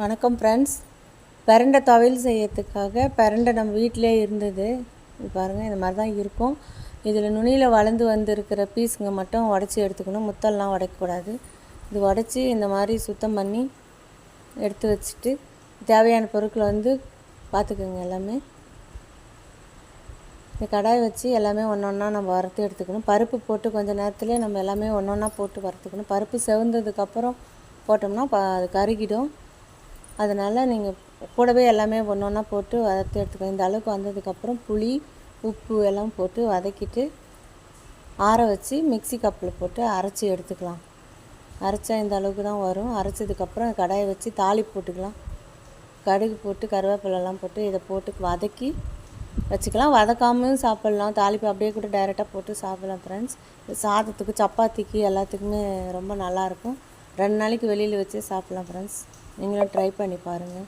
வணக்கம் ஃப்ரெண்ட்ஸ் பிரண்டை துவையல் செய்யறதுக்காக பிரண்டை நம்ம வீட்டிலே இருந்தது. பாருங்கள் இந்த மாதிரி தான் இருக்கும். இதில் நுனியில் வளர்ந்து வந்திருக்கிற பீஸுங்க மட்டும் உடச்சி எடுத்துக்கணும். முத்தெல்லாம் உடைக்கக்கூடாது. இது உடச்சி இந்த மாதிரி சுத்தம் பண்ணி எடுத்து வச்சுட்டு தேவையான பொருட்களை வந்து பார்த்துக்குங்க எல்லாமே. இந்த கடாய் வச்சு எல்லாமே ஒன்று ஒன்றா நம்ம வறுத்து எடுத்துக்கணும். பருப்பு போட்டு கொஞ்சம் நேரத்துலேயே நம்ம எல்லாமே ஒன்று ஒன்றா போட்டு வறுத்துக்கணும். பருப்பு செவந்ததுக்கப்புறம் போட்டோம்னா ப அது கருகிடும். அதனால் நீங்கள் கூடவே எல்லாமே ஒன்று ஒன்றா போட்டு வதத்து எடுத்துக்கணும். இந்த அளவுக்கு வந்ததுக்கப்புறம் புளி உப்பு எல்லாம் போட்டு வதக்கிட்டு ஆற வச்சு மிக்ஸி கப்பில் போட்டு அரைச்சி எடுத்துக்கலாம். அரைச்சா இந்த அளவுக்கு தான் வரும். அரைச்சதுக்கப்புறம் கடாயை வச்சு தாளி போட்டுக்கலாம். கடுகு போட்டு கருவேப்பிலெல்லாம் போட்டு இதை போட்டு வதக்கி வச்சுக்கலாம். வதக்காமையும் சாப்பிட்லாம். தாளிப்பு அப்படியே கூட டைரெக்டாக போட்டு சாப்பிட்லாம் ஃப்ரெண்ட்ஸ் சாதத்துக்கு சப்பாத்திக்கு எல்லாத்துக்குமே ரொம்ப நல்லாயிருக்கும் ரெண்டு நாளைக்கு வெளியில் வச்சு சாப்பிட்லாம் ஃப்ரெண்ட்ஸ் நீங்களும் ட்ரை பண்ணி பாருங்கள்